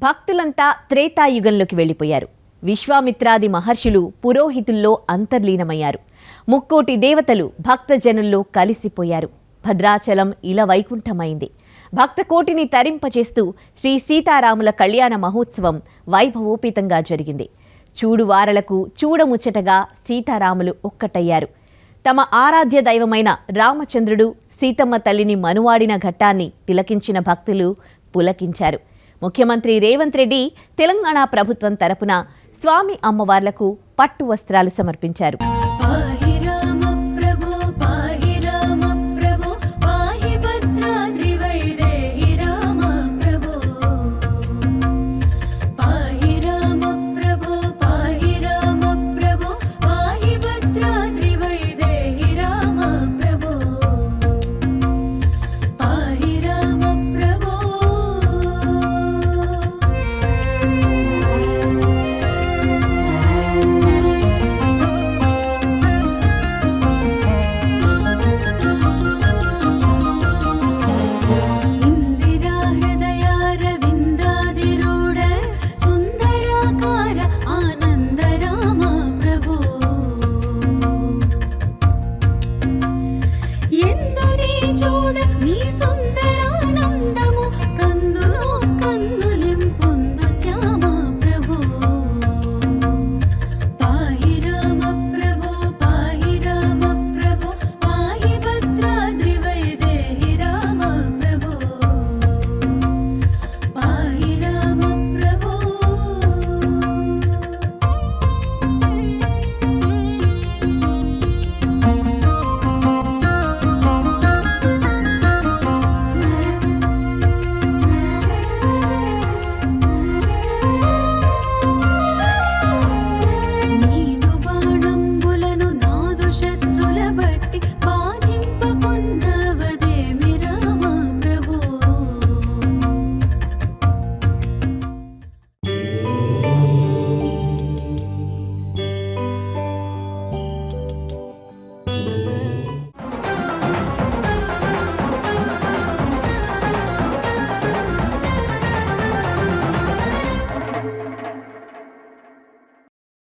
భక్తులంతా త్రేతాయుగంలోకి వెళ్ళిపోయారు. విశ్వామిత్రాది మహర్షులు పురోహితుల్లో అంతర్లీనమయ్యారు. ముక్కోటి దేవతలు భక్తజనుల్లో కలిసిపోయారు. భద్రాచలం ఇల వైకుంఠమైంది. భక్తకోటిని తరింపచేస్తూ శ్రీ సీతారాముల కళ్యాణ మహోత్సవం వైభవోపేతంగా జరిగింది. చూడువారలకు చూడముచ్చటగా సీతారాములు ఒక్కటయ్యారు. తమ ఆరాధ్య దైవమైన రామచంద్రుడు సీతమ్మ తల్లిని మనువాడిన ఘట్టాన్ని తిలకించిన భక్తులు పులకించారు. ముఖ్యమంత్రి రేవంత్ రెడ్డి తెలంగాణ ప్రభుత్వం తరపున స్వామి అమ్మవార్లకు పట్టు వస్త్రాలు సమర్పించారు.